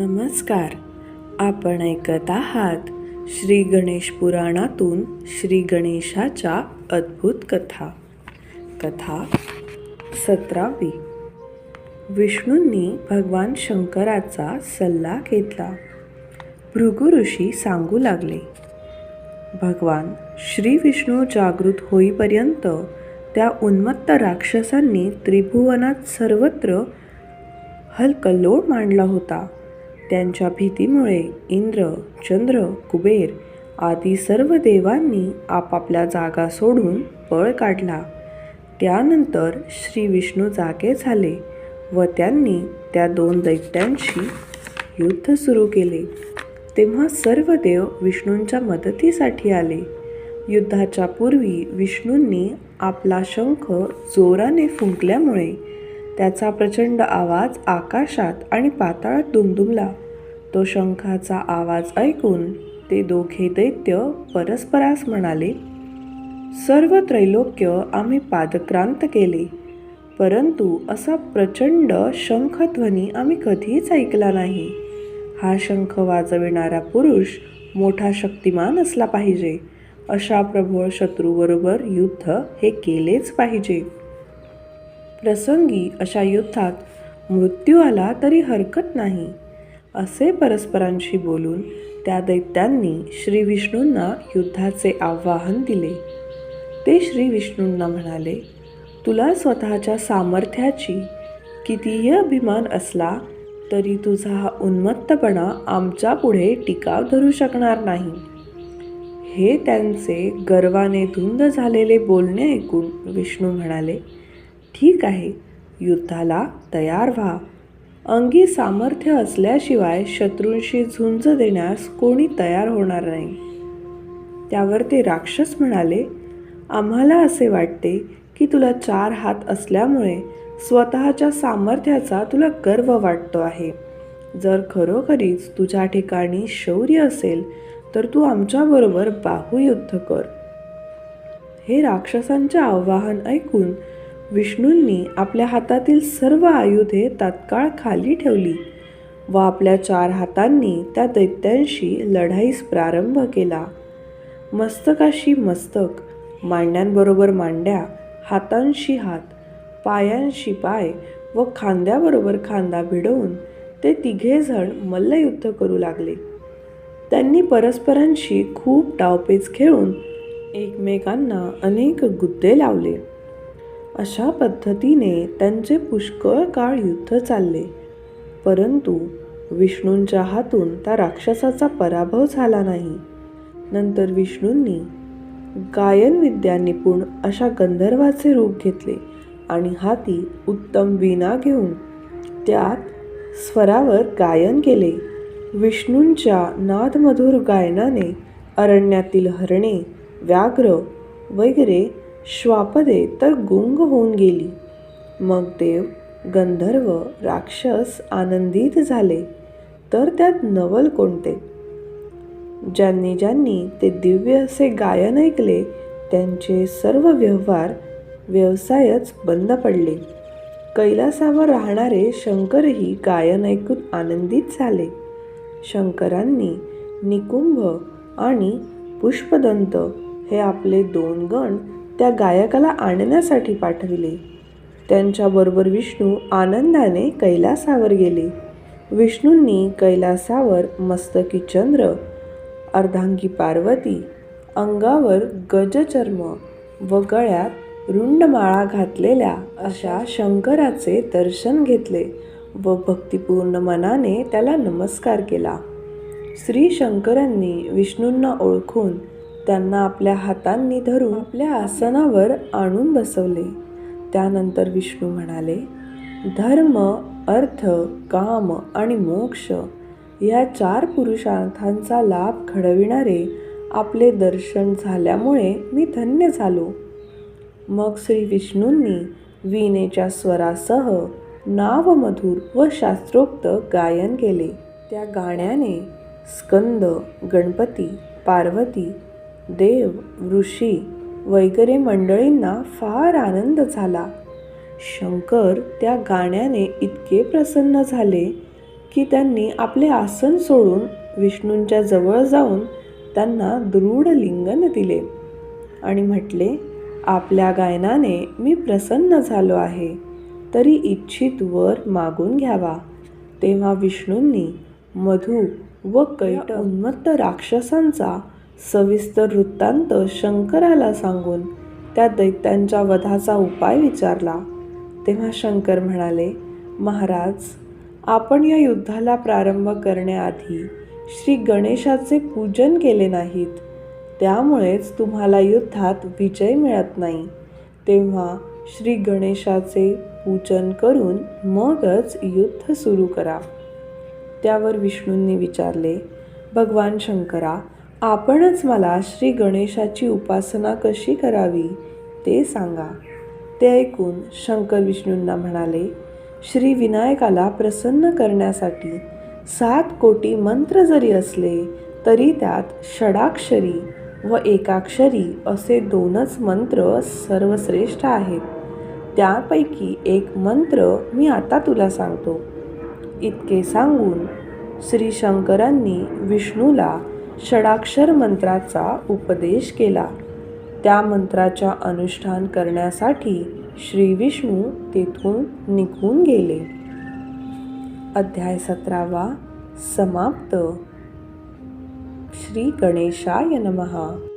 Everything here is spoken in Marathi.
नमस्कार. आपण ऐकत आहात श्री गणेश पुराणातून श्री गणेशाच्या अद्भुत कथा. कथा सतरावी. विष्णूंनी भगवान शंकराचा सल्ला घेतला. भृगु ऋषी सांगू लागले भगवान श्री विष्णू जागृत होईपर्यंत त्या उन्मत्त राक्षसांनी त्रिभुवनात सर्वत्र हलकल्लोळ मांडला होता. त्यांच्या भीतीमुळे इंद्र चंद्र कुबेर आदी सर्व देवांनी आपापल्या जागा सोडून पळ काढला. त्यानंतर श्री विष्णू जागे झाले व त्यांनी त्या दोन दैत्यांशी युद्ध सुरू केले. तेव्हा सर्व देव विष्णूंच्या मदतीसाठी आले. युद्धाच्या पूर्वी विष्णूंनी आपला शंख जोराने फुंकल्यामुळे त्याचा प्रचंड आवाज आकाशात आणि पाताळात दुमदुमला. तो शंखाचा आवाज ऐकून ते दोघे दैत्य परस्परास म्हणाले सर्व त्रैलोक्य आम्ही पादक्रांत केले परंतु असा प्रचंड शंखध्वनी आम्ही कधीच ऐकला नाही. हा शंख वाजविणारा पुरुष मोठा शक्तिमान असला पाहिजे. अशा प्रबळ शत्रूबरोबर युद्ध हे केलेच पाहिजे. प्रसंगी अशा युद्धात मृत्यू आला तरी हरकत नाही. असे परस्परांशी बोलून त्या दैत्यांनी श्री विष्णूंना युद्धाचे आवाहन दिले. ते श्री विष्णूंना म्हणाले तुला स्वतःच्या सामर्थ्याची कितीही अभिमान असला तरी तुझा हा उन्मत्तपणा आमच्या पुढे टिकाव धरू शकणार नाही. हे त्यांचे गर्वाने धुंद झालेले बोलणे ऐकून विष्णू म्हणाले ठीक आहे युद्धाला तयार व्हा. अंगी सामर्थ्य असल्याशिवाय शत्रूंशी झुंज देण्यास कोणी तयार होणार नाही. त्यावर ते राक्षस म्हणाले आम्हाला असे वाटते की तुला चार हात असल्यामुळे स्वतःच्या सामर्थ्याचा तुला गर्व वाटतो आहे. जर खरोखरीच तुझ्या ठिकाणी शौर्य असेल तर तू आमच्याबरोबर बाहुयुद्ध कर. हे राक्षसांचे आवाहन ऐकून विष्णूंनी आपल्या हातातील सर्व आयुधे तात्काळ खाली ठेवली व आपल्या चार हातांनी त्या दैत्यांशी लढाईस प्रारंभ केला. मस्तकाशी मस्तक मांड्यांबरोबर मांड्या हातांशी हात पायांशी पाय व खांद्याबरोबर खांदा भिडवून ते तिघेजण मल्लयुद्ध करू लागले. त्यांनी परस्परांशी खूप डावपेच खेळून एकमेकांना अनेक गुद्दे लावले. अशा पद्धतीने त्यांचे पुष्कळ काळ युद्ध चालले. परंतु विष्णूंच्या हातून त्या राक्षसाचा पराभव झाला नाही. नंतर विष्णूंनी गायन विद्या निपुण अशा गंधर्वाचे रूप घेतले आणि हाती उत्तम वीणा घेऊन त्यात स्वरावर गायन केले. विष्णूंच्या नादमधुर गायनाने अरण्यातील हरणे व्याघ्र वगैरे श्वापदे तर गुंग होऊन गेली. मग देव गंधर्व राक्षस आनंदित झाले तर त्यात नवल कोणते? ज्यांनी ज्यांनी ते दिव्य असे गायन ऐकले त्यांचे सर्व व्यवहार व्यवसायच बंद पडले. कैलासावर राहणारे शंकरही गायन ऐकून आनंदित झाले. शंकरांनी निकुंभ आणि पुष्पदंत हे आपले दोन गण त्या गायकाला आणण्यासाठी पाठविले. त्यांच्याबरोबर विष्णू आनंदाने कैलासावर गेले. विष्णूंनी कैलासावर मस्तकी चंद्र अर्धांगी पार्वती अंगावर गजचर्म व गळ्यात रुंडमाळा घातलेल्या अशा शंकराचे दर्शन घेतले व भक्तिपूर्ण मनाने त्याला नमस्कार केला. श्री शंकरांनी विष्णूंना ओळखून त्यांना आपल्या हातांनी धरून आपल्या आसनावर आणून बसवले. त्यानंतर विष्णू म्हणाले धर्म अर्थ काम आणि मोक्ष या चार पुरुषार्थांचा लाभ घडविणारे आपले दर्शन झाल्यामुळे मी धन्य झालो. मग श्री विष्णूंनी वीणेच्या स्वरासह नावमधुर व शास्त्रोक्त गायन केले. त्या गाण्याने स्कंद गणपती पार्वती देव ऋषी वगैरे मंडळींना फार आनंद झाला. शंकर त्या गाण्याने इतके प्रसन्न झाले की त्यांनी आपले आसन सोडून विष्णूंच्या जवळ जाऊन त्यांना दृढ लिंगन दिले आणि म्हटले आपल्या गायनाने मी प्रसन्न झालो आहे. तरी इच्छित वर मागून घ्यावा. तेव्हा विष्णूंनी मधु व कैट उन्मत्त राक्षसांचा सविस्तर वृत्तांत शंकराला सांगून त्या दैत्यांच्या वधाचा उपाय विचारला. तेव्हा शंकर म्हणाले महाराज आपण या युद्धाला प्रारंभ करण्याआधी श्री गणेशाचे पूजन केले नाहीत. त्यामुळेच तुम्हाला युद्धात विजय मिळत नाही. तेव्हा श्री गणेशाचे पूजन करून मगच युद्ध सुरू करा. त्यावर विष्णूंनी विचारले भगवान शंकरा आपणच मला श्री गणेशाची उपासना कशी करावी ते सांगा. ते ऐकून शंकर विष्णूंना म्हणाले श्री विनायकाला प्रसन्न करण्यासाठी सात कोटी मंत्र जरी असले तरी त्यात षडाक्षरी व एकाक्षरी असे दोनच मंत्र सर्वश्रेष्ठ आहेत. त्यापैकी एक मंत्र मी आता तुला सांगतो. इतके सांगून श्री शंकरांनी विष्णूला षडाक्षर मंत्राचा उपदेश केला. त्या मंत्राच्या अनुष्ठान करण्यासाठी श्री विष्णू तेथून निघून गेले. अध्याय सतरावा समाप्त. श्री गणेशाय नमः.